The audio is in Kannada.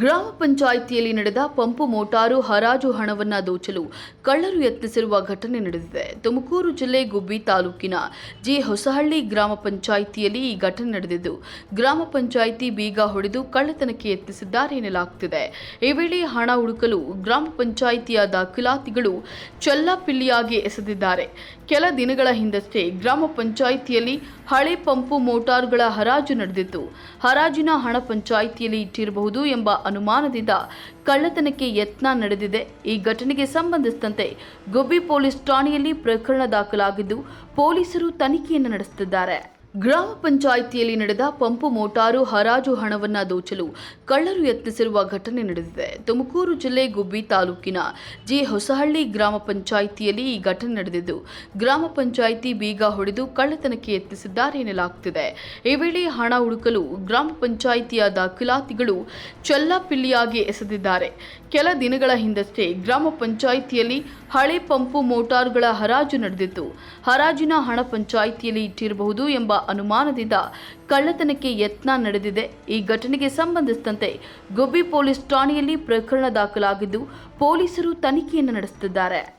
ಗ್ರಾಮ ಪಂಚಾಯಿತಿಯಲ್ಲಿ ನಡೆದ ಪಂಪು ಮೋಟಾರು ಹರಾಜು ಹಣವನ್ನ ದೋಚಲು ಕಳ್ಳರು ಯತ್ನಿಸಿರುವ ಘಟನೆ ನಡೆದಿದೆ. ತುಮಕೂರು ಜಿಲ್ಲೆ ಗುಬ್ಬಿ ತಾಲೂಕಿನ ಜಿ ಹೊಸಹಳ್ಳಿ ಗ್ರಾಮ ಪಂಚಾಯಿತಿಯಲ್ಲಿ ಈ ಘಟನೆ ನಡೆದಿದ್ದು, ಗ್ರಾಮ ಪಂಚಾಯಿತಿ ಬೀಗ ಹೊಡೆದು ಕಳ್ಳತನಕ್ಕೆ ಯತ್ನಿಸಿದ್ದಾರೆ ಎನ್ನಲಾಗುತ್ತಿದೆ. ಈ ವೇಳೆ ಹಣ ಹುಡುಕಲು ಗ್ರಾಮ ಪಂಚಾಯಿತಿಯ ದಾಖಲಾತಿಗಳು ಚಲ್ಲಾಪಿಲ್ಲಿಯಾಗಿ ಎಸೆದಿದ್ದಾರೆ. ಕೆಲ ದಿನಗಳ ಹಿಂದಷ್ಟೇ ಗ್ರಾಮ ಪಂಚಾಯಿತಿಯಲ್ಲಿ ಹಳೆ ಪಂಪು ಮೋಟಾರ್ಗಳ ಹರಾಜು ನಡೆದಿತ್ತು ಹರಾಜಿನ ಹಣ ಪಂಚಾಯಿತಿಯಲ್ಲಿ ಇಟ್ಟಿರಬಹುದು ಎಂಬ ಅನುಮಾನದಿಂದ ಕಳ್ಳತನಕ್ಕೆ ಯತ್ನ ನಡೆದಿದೆ. ಈ ಘಟನೆಗೆ ಸಂಬಂಧಿಸಿದಂತೆ ಗುಬ್ಬಿ ಪೊಲೀಸ್ ಠಾಣೆಯಲ್ಲಿ ಪ್ರಕರಣ ದಾಖಲಾಗಿದ್ದು, ಪೊಲೀಸರು ತನಿಖೆಯನ್ನು ನಡೆಸುತ್ತಿದ್ದಾರೆ. ಗ್ರಾಮ ಪಂಚಾಯಿತಿಯಲ್ಲಿ ನಡೆದ ಪಂಪು ಮೋಟಾರು ಹರಾಜು ಹಣವನ್ನು ದೋಚಲು ಕಳ್ಳರು ಯತ್ನಿಸಿರುವ ಘಟನೆ ನಡೆದಿದೆ. ತುಮಕೂರು ಜಿಲ್ಲೆ ಗುಬ್ಬಿ ತಾಲೂಕಿನ ಜಿ ಹೊಸಹಳ್ಳಿ ಗ್ರಾಮ ಪಂಚಾಯಿತಿಯಲ್ಲಿ ಈ ಘಟನೆ ನಡೆದಿದ್ದು, ಗ್ರಾಮ ಪಂಚಾಯಿತಿ ಬೀಗ ಹೊಡೆದು ಕಳ್ಳತನಕ್ಕೆ ಯತ್ನಿಸಿದ್ದಾರೆ ಎನ್ನಲಾಗುತ್ತಿದೆ. ಈ ವೇಳೆ ಹಣ ಹುಡುಕಲು ಗ್ರಾಮ ಪಂಚಾಯಿತಿಯ ದಾಖಲಾತಿಗಳು ಚಲ್ಲಾಪಿಲ್ಲಿಯಾಗಿ ಎಸೆದಿದ್ದಾರೆ. ಕೆಲ ದಿನಗಳ ಹಿಂದಷ್ಟೇ ಗ್ರಾಮ ಪಂಚಾಯಿತಿಯಲ್ಲಿ ಹಳೆ ಪಂಪು ಮೋಟಾರ್ಗಳ ಹರಾಜು ನಡೆದಿತ್ತು. ಹರಾಜಿನ ಹಣ ಪಂಚಾಯಿತಿಯಲ್ಲಿ ಇಟ್ಟಿರಬಹುದು ಎಂಬ ಅನುಮಾನದಿಂದ ಕಳ್ಳತನಕ್ಕೆ ಯತ್ನ ನಡೆದಿದೆ. ಈ ಘಟನೆಗೆ ಸಂಬಂಧಿಸಿದಂತೆ ಗುಬ್ಬಿ ಪೊಲೀಸ್ ಠಾಣೆಯಲ್ಲಿ ಪ್ರಕರಣ ದಾಖಲಾಗಿದ್ದು, ಪೊಲೀಸರು ತನಿಖೆಯನ್ನು ನಡೆಸುತ್ತಿದ್ದಾರೆ.